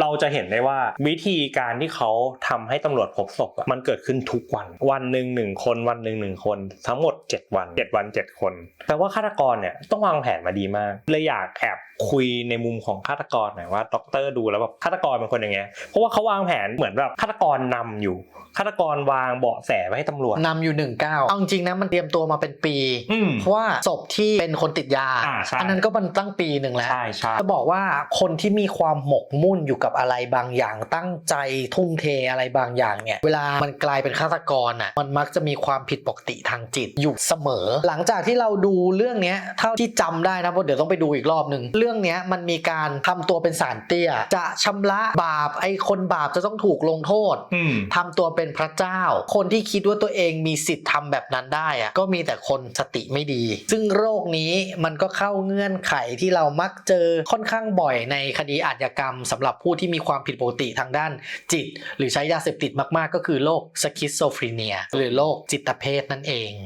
เราจะเห็นได้ว่าวิธีการที่เขาทำให้ตำรวจพบศพมันเกิดขึ้นทุกวัน วันหนึ่งหนึ่งคนวันหนึ่งหนึ่งคน ทั้งหมด 7 วัน 7 วัน 7 คนแปลว่าฆาตกรเนี่ยต้องวางแผนมาดีมากเลยอยากแอบคุยในมุมของฆาตกรหน่อยว่าด็อกเตอร์ดูแล้วแบบฆาตกรเป็นคนยังไงเพราะว่าเขาวางแผนเหมือนแบบฆาตกรนำอยู่ฆาตกรวางเบาะแสไว้ให้ตำรวจ นำอยู่หนึ่งเก้าเอาจริงๆนะมันเตรียมตัวมาเป็นปี อืมเพราะว่าศพที่เป็นคนติดยาอ่าใช่อันนั้นก็มันตั้งปีหนึ่งแล้ว ใช่ใช่ จะบอกว่าคนที่มีความหมกมุ่นอยู่กับอะไรบางอย่างตั้งใจทุ่มเทอะไรบางอย่างเนี่ย เวลามันกลายเป็นฆาตกรอะมันมักจะมีความผิดปกติทางจิตอยู่เสมอ หลังจากที่เราดูเรื่องเนี้ยเท่าที่จำได้นะเพราะเดี๋ยวต้องไปดูอีกรอบหนึ่งเรื่องเนี้ยมันมีการทำตัวเป็นสารเตี้ย จะชำระบาปไอ้คนบาปจะต้องถูกลงโทษอืม ทำตัวเป็นพระเจ้า คนที่คิดว่าตัวเองมีสิทธิ์ทำแบบนั้นได้อะก็มีแต่คนสติไม่ดี ซึ่งโรคนี้มันก็เข้าเงื่อนไขที่เรามักเจอค่อนข้างบ่อยในคดีอาชญากรรมสำหรับผู้ที่มีความผิดปกติทางด้านจิต หรือใช้ยาเสพติดมากๆ ก็คือโรคสคิสโซฟรีเนียหรือโรคจิตเภทนั่นเอง